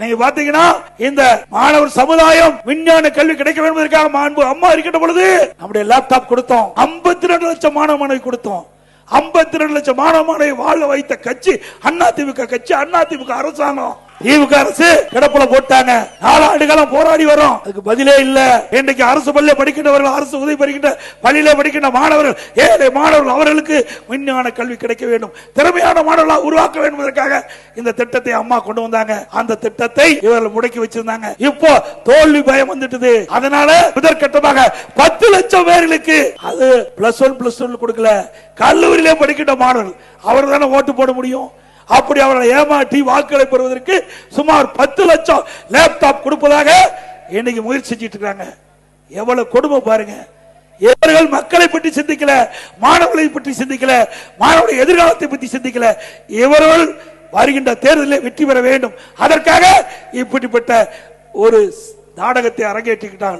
நீங்க பாத்தீங்கன்னா இந்த மாணவர் சமுதாயம் விஞ்ஞான கல்வி கிடைக்க வேண்டும் மாண்பு அம்மா இருக்கின்ற பொழுது நம்முடைய லேப்டாப் கொடுத்தோம். 52 ரெண்டு லட்சம் மாணவ மாணவி கொடுத்தோம். 52 ரெண்டு லட்சம் மாணவ மாணவி வாழ வைத்த கட்சி அண்ணா கட்சி அண்ணா அரசாங்கம். திமுக அரசு கிடப்புல போட்டாங்க. நாலு ஆண்டு காலம் போராடி வரும். அதுக்கு பதிலே இல்ல. இன்றைக்கு அரசு பள்ளியில படிக்கின்றவர்கள் அரசு உதவி பெறுகின்ற பள்ளியில படிக்கின்ற மாணவர்கள் ஏழை மாணவர்கள் அவர்களுக்கு விஞ்ஞான கல்வி கிடைக்க வேண்டும். திறமையான மாணவர்களாக உருவாக்க வேண்டும் என்பதற்காக இந்த திட்டத்தை அம்மா கொண்டு வந்தாங்க. அந்த திட்டத்தை இவர்கள் முடக்கி வச்சிருந்தாங்க. இப்போ தோல்வி பயம் வந்துட்டது. அதனால முதற்கட்டமாக பத்து லட்சம் பேர்களுக்கு அது பிளஸ் ஒன் பிளஸ் ஒன் கொடுக்கல. கல்லூரியிலே படிக்கின்ற மாணவர்கள் அவர் தானே ஓட்டு போட முடியும்? அப்படி அவர்களை ஏமாற்றி வாக்குகளை பெறுவதற்கு சுமார் பத்து லட்சம் லேப்டாப் கொடுப்பதாக இன்னைக்கு முயற்சி செஞ்சிட்டு இருக்காங்க. எவ்வளவு கொடுமை பாருங்க. இவர்கள் மக்களை பற்றி சிந்திக்கல மாணவர்களை பற்றி சிந்திக்கல மாணவருடைய எதிர்காலத்தை பற்றி சிந்திக்கல. இவர்கள் வருகின்ற தேர்தலில் வெற்றி பெற வேண்டும். அதற்காக இப்படிப்பட்ட ஒரு நாடகத்தை அரங்கேற்றிக்கிட்டான்